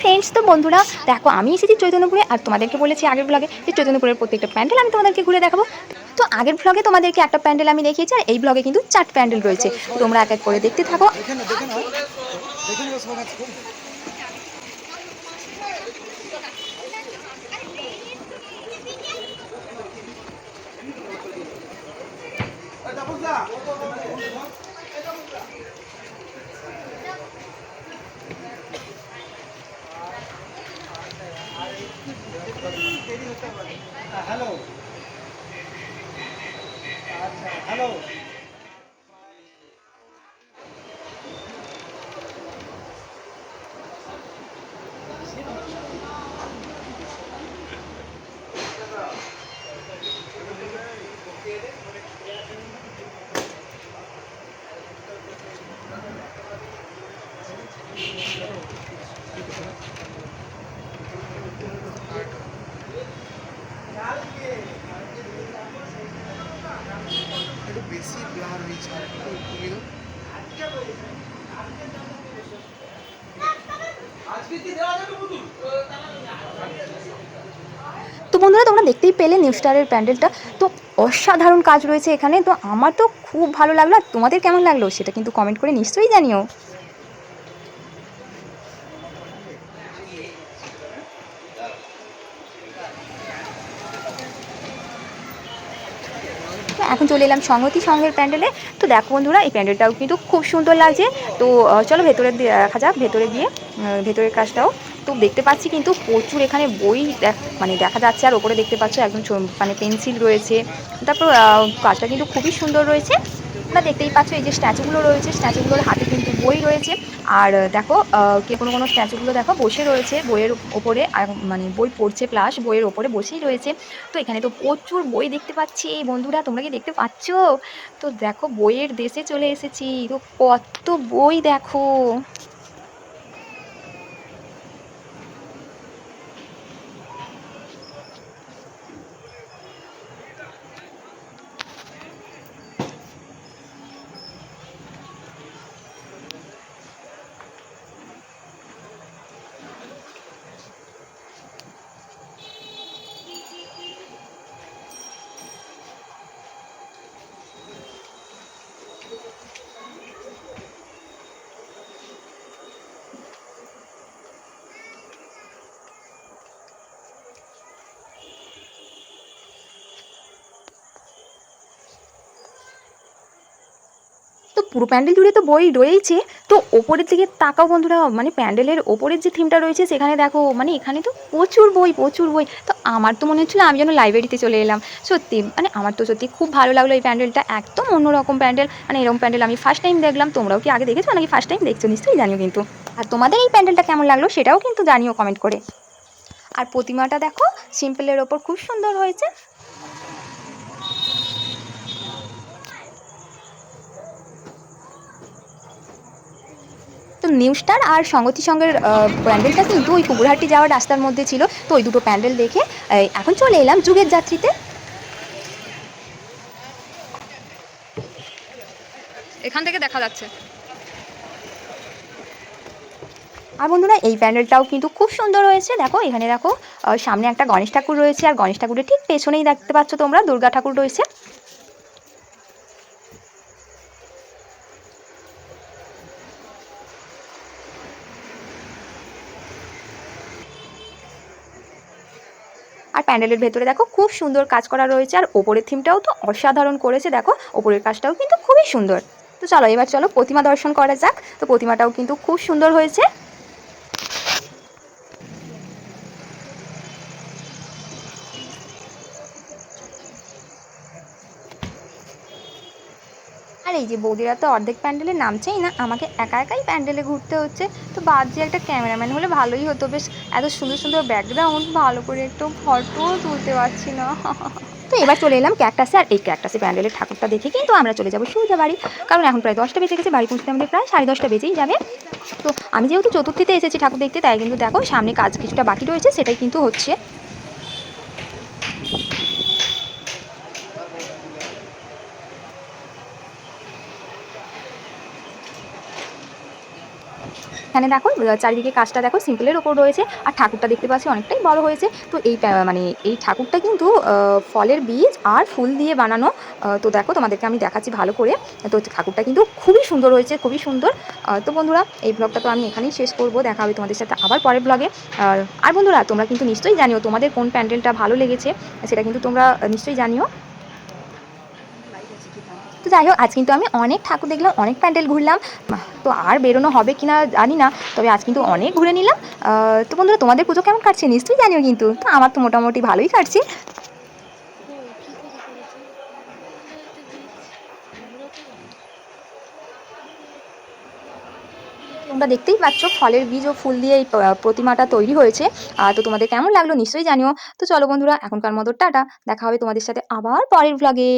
Friends তো বন্ধুরা, দেখো, আমি এসেছি চৈতন্যপুরে আর তোমাদেরকে বলেছি আগের ব্লগে যে চৈতন্যপুরের প্রত্যেকটা প্যান্ডেল আমি তোমাদেরকে ঘুরে দেখাবো। তো আগের ব্লগে তোমাদেরকে একটা প্যান্ডেল আমি দেখিয়েছি আর এই ব্লগে কিন্তু চার প্যান্ডেল রয়েছে। তোমরা এক এক করে দেখতে থাকো। হ্যালো আচ্ছা হ্যালো বেশি ব্লার হয়েছে আর তো বন্ধুরা, তোমরা দেখতেই পেলে নিউ স্টারের প্যান্ডেলটা। তো অসাধারণ কাজ রয়েছে এখানে। তো আমার তো খুব ভালো লাগল। আর তোমাদের কেমন লাগল সেটা কিন্তু কমেন্ট করে নিশ্চয়ই জানিও। এখন চলে এলাম সংহতি সংঘের প্যান্ডেলে। তো দেখো বন্ধুরা, এই প্যান্ডেলটাও কিন্তু খুব সুন্দর লাগছে। তো চলো ভেতরে দেখা যাক, ভেতরে গিয়ে ভেতরের কাজটাও। তো দেখতে পাচ্ছি কিন্তু প্রচুর এখানে বই মানে দেখা যাচ্ছে, আর ওপরে দেখতে পাচ্ছ একদম মানে পেন্সিল রয়েছে। তারপর কাজটা কিন্তু খুবই সুন্দর রয়েছে। তোমরা দেখতেই পাচ্ছ এই যে স্ট্যাচুগুলো রয়েছে, স্ট্যাচুগুলোর হাতে কিন্তু বই রয়েছে। আর দেখো কে কোনো কোনো স্ট্যাচুগুলো দেখো বসে রয়েছে বইয়ের ওপরে মানে বই পড়ছে প্লাস বইয়ের ওপরে বসেই রয়েছে। তো এখানে তো প্রচুর বই দেখতে পাচ্ছি বন্ধুরা, তোমরা কি দেখতে পাচ্ছ? তো দেখো, বইয়ের দেশে চলে এসেছি। তো কত বই দেখো। পুরো প্যান্ডেল জুড়ে তো বই রয়েছে তো ওপরের দিকে তাকাও বন্ধুরা মানে প্যান্ডেলের ওপরের যে থিমটা রয়েছে, সেখানে দেখো মানে এখানে তো প্রচুর বই প্রচুর বই। তো আমার তো মনে হচ্ছিল আমি যেন লাইব্রেরিতে চলে এলাম। সত্যি মানে আমার তো সত্যি খুব ভালো লাগল এই প্যান্ডেলটা, একদম অন্যরকম প্যান্ডেল। মানে এরকম প্যান্ডেল আমি ফার্স্ট টাইম দেখলাম, তোমরাও কি আগে দেখেছ নাকি ফার্স্ট টাইম দেখছ নিশ্চয়ই জানিও কিন্তু। আর তোমাদের এই প্যান্ডেলটা কেমন লাগল সেটাও কিন্তু জানিও কমেন্ট করে। আর প্রতিমাটা দেখো সিম্পলের ওপর খুব সুন্দর হয়েছে। নিউ স্টার আর সঙ্গতি সঙ্গের প্যান্ডেলটা কিন্তু ওই কুকুরহাটি যাওয়ার রাস্তার মধ্যে ছিল। তো ওই দুটো প্যান্ডেল দেখে এখন চলে এলাম যুগের যাত্রীতে। এখান থেকে দেখা যাচ্ছে। আর বন্ধুরা এই প্যান্ডেলটাও কিন্তু খুব সুন্দর হয়েছে। দেখো এখানে দেখো সামনে একটা গণেশ ঠাকুর রয়েছে আর গণেশ ঠাকুরের ঠিক পেছনেই দেখতে পাচ্ছ তোমরা দুর্গা ঠাকুর রয়েছে। আর প্যান্ডেলের ভেতরে দেখো খুব সুন্দর কাজ করা রয়েছে, আর ওপরের থিমটাও তো অসাধারণ করেছে, দেখো। ওপরের কাজটাও কিন্তু খুবই সুন্দর। তো চলো, এবার চলো প্রতিমা দর্শন করা যাক। তো প্রতিমাটাও কিন্তু খুব সুন্দর হয়েছে। এই যে বৌদিরা তো অর্ধেক প্যান্ডেলে নামছেই না, আমাকে একা একাই প্যান্ডেলে ঘুরতে হচ্ছে। তো বাদ যে একটা ক্যামেরাম্যান হলে ভালোই হতো, বেশ এত সুন্দর সুন্দর ব্যাকগ্রাউন্ড ভালো করে একটু ফটোও তুলতে পারছি না। তো এবার চলে এলাম ক্যাকটাসে আর এই ক্যাকটাসে প্যান্ডেলের ঠাকুরটা দেখে কিন্তু আমরা চলে যাব সোজা বাড়ি। কারণ এখন প্রায় দশটা বেজে গেছে, বাড়ি পৌঁছতে আমাদের প্রায় সাড়ে দশটা বেজেই যাবে। তো আমি যেহেতু চতুর্থীতে এসেছি ঠাকুর দেখতে, তাই কিন্তু দেখো সামনে কাজ কিছুটা বাকি রয়েছে, সেটাই কিন্তু হচ্ছে। এখানে দেখো চারিদিকে কাজটা দেখো, সিম্পলের ওপর রয়েছে। আর ঠাকুরটা দেখতে পাচ্ছি অনেকটাই বড় হয়েছে। তো এই মানে এই ঠাকুরটা কিন্তু ফলের বীজ আর ফুল দিয়ে বানানো। তো দেখো, তোমাদেরকে আমি দেখাচ্ছি ভালো করে। তো ঠাকুরটা কিন্তু খুবই সুন্দর হয়েছে, খুবই সুন্দর। তো বন্ধুরা, এই ব্লগটা তো আমি এখানেই শেষ করব। দেখা হবে তোমাদের সাথে আবার পরের ব্লগে। আর বন্ধুরা, তোমরা কিন্তু নিশ্চয়ই জানিও তোমাদের কোন প্যান্ডেলটা ভালো লেগেছে। সেটা কিন্তু তোমরা নিশ্চয়ই জানিও। তো যাই হোক, আজ কিন্তু আমি অনেক ঠাকুর দেখলাম, অনেক প্যান্ডেল ঘুরলাম। তো আর বেরোনো হবে কি না জানি না, তবে আজ কিন্তু অনেক ঘুরে নিলাম। তো বন্ধুরা, তোমাদের পুজো কেমন কাটছে? নিশ্চয়ই জানিও কিন্তু। তো আমার তো মোটামুটি ভালোই কাটছে। তোমরা দেখতেই পাচ্ছ, ফলের বীজ ও ফুল দিয়ে এই প্রতিমাটা তৈরি হয়েছে। আর তো তোমাদের কেমন লাগল, নিশ্চয়ই জানিও। তো চলো বন্ধুরা, এখনকার মতো টাটা। দেখা হবে তোমাদের সাথে আবার পরের ভ্লগে